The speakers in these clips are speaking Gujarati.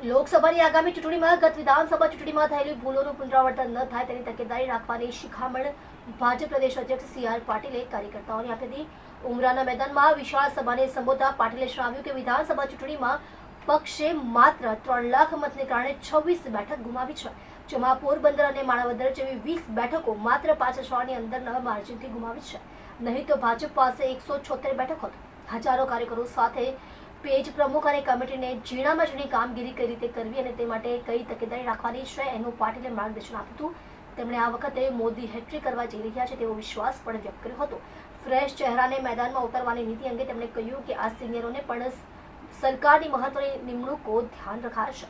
લોકસભાની આગામી ચૂંટણીમાં ગત વિધાનસભા ચૂંટણીમાં થયેલી ભૂલોનું પુનરાવર્તન ન થાય તેની તકેદારી રાખવાની શિખામણ ભાજપ પ્રદેશ અધ્યક્ષ સી આર પાટીલે કાર્યકર્તાઓને આપી હતી. ઉમરાના મેદાનમાં વિશાળ સભાને સંબોધતા પાટીલે જણાવ્યું કે વિધાનસભા ચૂંટણીમાં પક્ષે માત્ર ત્રણ લાખ મતને કારણે છવ્વીસ બેઠક ગુમાવી છે, જેમાં પોરબંદર અને માણાવદર જેવી વીસ બેઠકો માત્ર પાંચ અઠવાડિયાની અંદરના માર્જિનથી ગુમાવી છે. નહીં તો ભાજપ પાસે એકસો છોતેર બેઠક હતો. હજારો કાર્યકરો સાથે પેજ પ્રમુખ અને કમિટીને ઝીણામાં ઝીણી કામગીરી કઈ રીતે કરવી અને તે માટે કઈ તકેદારી રાખવાની છે, એનું પાટીલે માર્ગદર્શન આપ્યું હતું. તેમણે આ વખતે મોદી હેટ્રિક કરવા જઈ રહ્યા છે તેવો વિશ્વાસ પણ વ્યક્ત કર્યો હતો. ફ્રેશ ચહેરાને મેદાનમાં ઉતારવાની નીતિ અંગે તેમણે કહ્યું કે આ સિનિયરોને પણ સરકારની મહત્વની નિમણૂકો ધ્યાન રખાશે.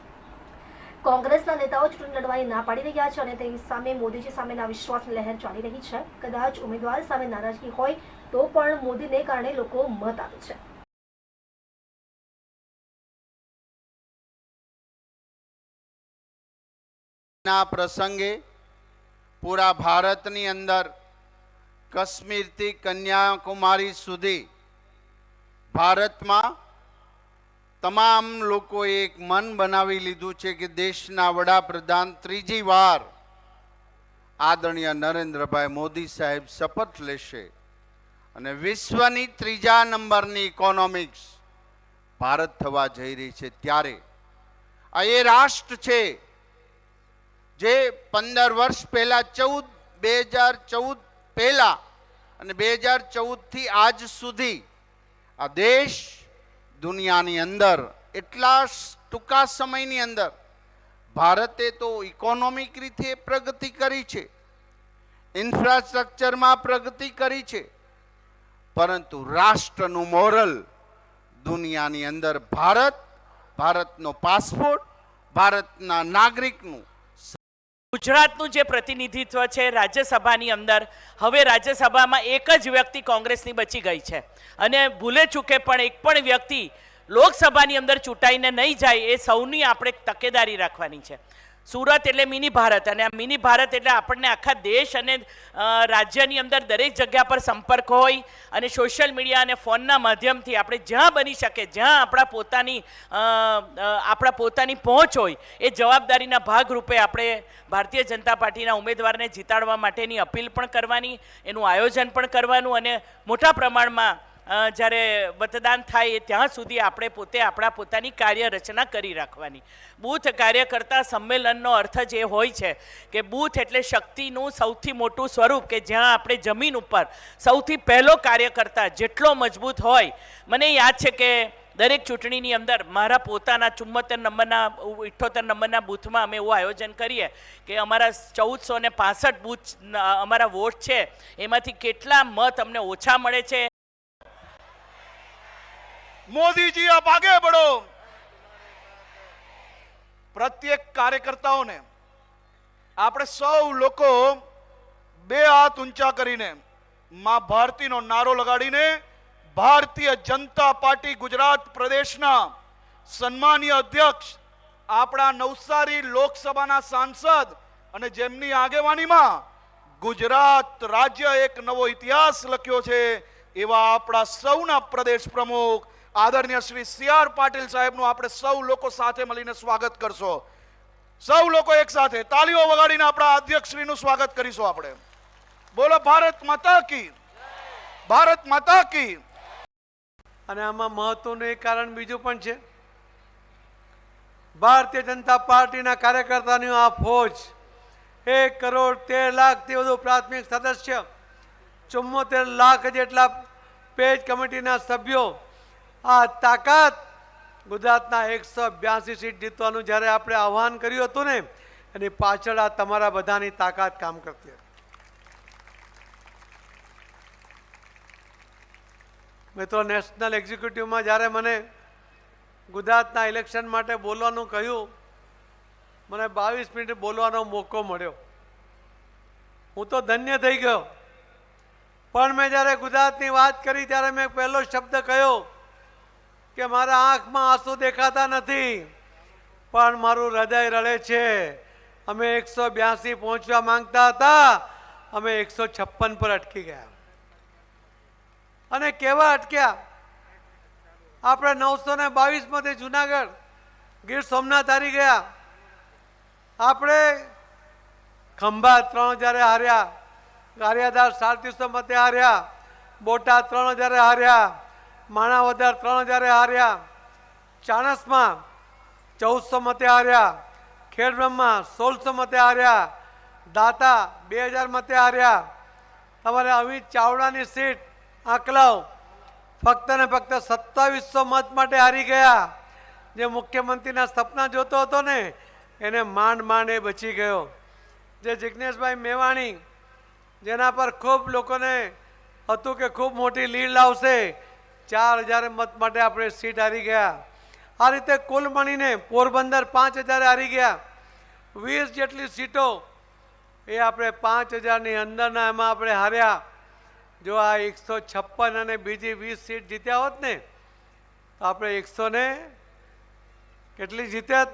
કોંગ્રેસના નેતાઓ ચૂંટણી લડવાની ના પાડી રહ્યા છે અને તેની સામે મોદીજી સામેના વિશ્વાસની લહેર ચાલી રહી છે. કદાચ ઉમેદવાર સામે નારાજગી હોય તો પણ મોદીને કારણે લોકો મત આપે છે. ના પ્રસંગે પૂરા ભારતની અંદર કાશ્મીરથી કન્યાકુમારી સુધી ભારતમાં તમામ લોકોએ એક મન બનાવી લીધું છે કે દેશના વડાપ્રધાન ત્રીજી વાર આદરણીય નરેન્દ્રભાઈ મોદી સાહેબ શપથ લેશે અને વિશ્વની ત્રીજા નંબરની ઇકોનોમિક્સ ભારત થવા જઈ રહી છે ત્યારે આ એ રાષ્ટ્ર છે જે પંદર વર્ષ પહેલાં ચૌદ, બે હજાર ચૌદ પહેલાં અને બે હજાર ચૌદથી આજ સુધી આ દેશ દુનિયાની અંદર, એટલા ટૂંકા સમયની અંદર, ભારતે તો ઇકોનોમિક રીતે પ્રગતિ કરી છે ઇન્ફ્રાસ્ટ્રક્ચરમાં પ્રગતિ કરી છે, પરંતુ રાષ્ટ્રનું મોરલ દુનિયાની અંદર ભારત, ભારતનો પાસપોર્ટ ભારતના નાગરિકનું ગુજરાતનું જે પ્રતિનિધિત્વ છે રાજ્યસભાની અંદર, હવે રાજ્યસભામાં એક જ વ્યક્તિ કોંગ્રેસની બચી ગઈ છે. અને ભૂલે ચૂકે પણ એક પણ વ્યક્તિ લોકસભાની અંદર ચૂંટાઈને નહીં જાય એ સૌની આપણે તકેદારી રાખવાની છે. સુરત એટલે મિની ભારત અને આ મિની ભારત એટલે આપણને આખા દેશ અને રાજ્યની અંદર દરેક જગ્યા પર સંપર્ક હોય અને સોશિયલ મીડિયા અને ફોનના માધ્યમથી આપણે જ્યાં બની શકે, જ્યાં આપણા પોતાની આપણા પોતાની પહોંચ હોય, એ જવાબદારીના ભાગરૂપે આપણે ભારતીય જનતા પાર્ટીના ઉમેદવારને જીતાડવા માટેની અપીલ પણ કરવાની, એનું આયોજન પણ કરવાનું અને મોટા પ્રમાણમાં જ્યારે મતદાન થાય ત્યાં સુધી આપણે પોતે આપણા પોતાની કાર્ય રચના કરી રાખવાની. બૂથ કાર્યકર્તા સંમેલનનો અર્થ જ એ હોય છે કે બૂથ એટલે શક્તિનું સૌથી મોટું સ્વરૂપ કે જ્યાં આપણે જમીન ઉપર સૌથી પહેલો કાર્યકર્તા જેટલો મજબૂત હોય. મને યાદ છે કે દરેક ચૂંટણીની અંદર મારા પોતાના ચુમ્મોતેર નંબરના ઇઠ્ઠોતેર નંબરના બૂથમાં અમે એવું આયોજન કરીએ કે અમારા ચૌદસો ને પાસઠ બૂથ અમારા વોટ છે. એમાંથી કેટલા મત અમને ઓછા મળે છે? મોદીજી આપ આગે બઢો પ્રત્યેક કાર્યકર્તાઓને આપણે સૌ લોકો બે હાથ ઊંચા કરીને માં ભારતીનો નારો લગાડીને ભારતીય જનતા પાર્ટી ગુજરાત પ્રદેશના સન્માનીય અધ્યક્ષ, આપણા નવસારી લોકસભાના સાંસદ અને જેમની આગેવાનીમાં ગુજરાત રાજ્ય એક નવો ઇતિહાસ લખ્યો છે એવા આપણા સૌના પ્રદેશ પ્રમુખ આદરણીય શ્રી સી આર પાટીલ સાહેબનું આપણે સૌ લોકો સાથે મળીને સ્વાગત કરશો. સૌ લોકો એક સાથે તાલીઓ વગાડીને આપણા અધ્યક્ષશ્રીનું સ્વાગત કરીશું આપણે. બોલો, ભારત માતા કી. ભારત માતા કી. અને આમાં મહત્વનું એક કારણ બીજું પણ છે. ભારતીય જનતા પાર્ટીના કાર્યકર્તાની આ ફોજ એક કરોડ તેર લાખથી વધુ પ્રાથમિક સદસ્ય, ચુમ્મોતેર લાખ જેટલા પેજ કમિટીના સભ્યો આ તાકાત ગુજરાતના એકસો બ્યાસી સીટ જીતવાનું જ્યારે આપણે આહવાન કર્યું હતું ને, એની પાછળ આ તમારા બધાની તાકાત કામ કરતી હતી. મિત્રો, નેશનલ એક્ઝિક્યુટિવમાં જ્યારે મને ગુજરાતના ઇલેક્શન માટે બોલવાનું કહ્યું, મને બાવીસ મિનિટ બોલવાનો મોકો મળ્યો. હું તો ધન્ય થઈ ગયો. પણ મેં જ્યારે ગુજરાતની વાત કરી ત્યારે મેં પહેલો શબ્દ કહ્યો કે મારા આંખમાં આંસુ દેખાતા નથી. પણ મારું હૃદય રડે છે. અમે એકસો બ્યાસી પહોંચવા માંગતા હતા. અમે એકસો છપ્પન પર અટકી ગયા. અને કેવા અટક્યા? આપણે નવસો ને બાવીસમાંથી જુનાગઢ, ગીર સોમનાથ હારી ગયા. આપણે ખંભા ત્રણ હજારે હાર્યા. ગારિયાદાર સાડત્રીસો મતે હાર્યા. બોટાદ ત્રણ હજારે હાર્યા. માણાવદર ત્રણ હજારે હાર્યા. ચાણસમાં ચૌદસો મતે હાર્યા. ખેડબ્રહ્મા સોળસો મતે હાર્યા. દાતા બે હજાર મતે હાર્યા. તમારે અમિત ચાવડાની સીટ આંકલાવ. ફક્ત ને ફક્ત સત્તાવીસો મત માટે હારી ગયા. જે મુખ્યમંત્રીના સપના જોતો હતો ને, એને માંડ માંડ એ બચી ગયો. જે જિજ્ઞેશભાઈ મેવાણી, જેના પર ખૂબ લોકોને હતું કે ખૂબ મોટી લીડ લાવશે ચાર હજાર મત માટે આપણે સીટ હારી ગયા. આ રીતે કુલ મળીને પોરબંદર પાંચ હજાર હારી ગયા. વીસ જેટલી સીટો એ આપણે પાંચ હજારની અંદરના એમાં આપણે હાર્યા. જો આ એકસો છપ્પન અને બીજી વીસ સીટ જીત્યા હોત ને, તો આપણે એકસો ને કેટલી જીત્યા?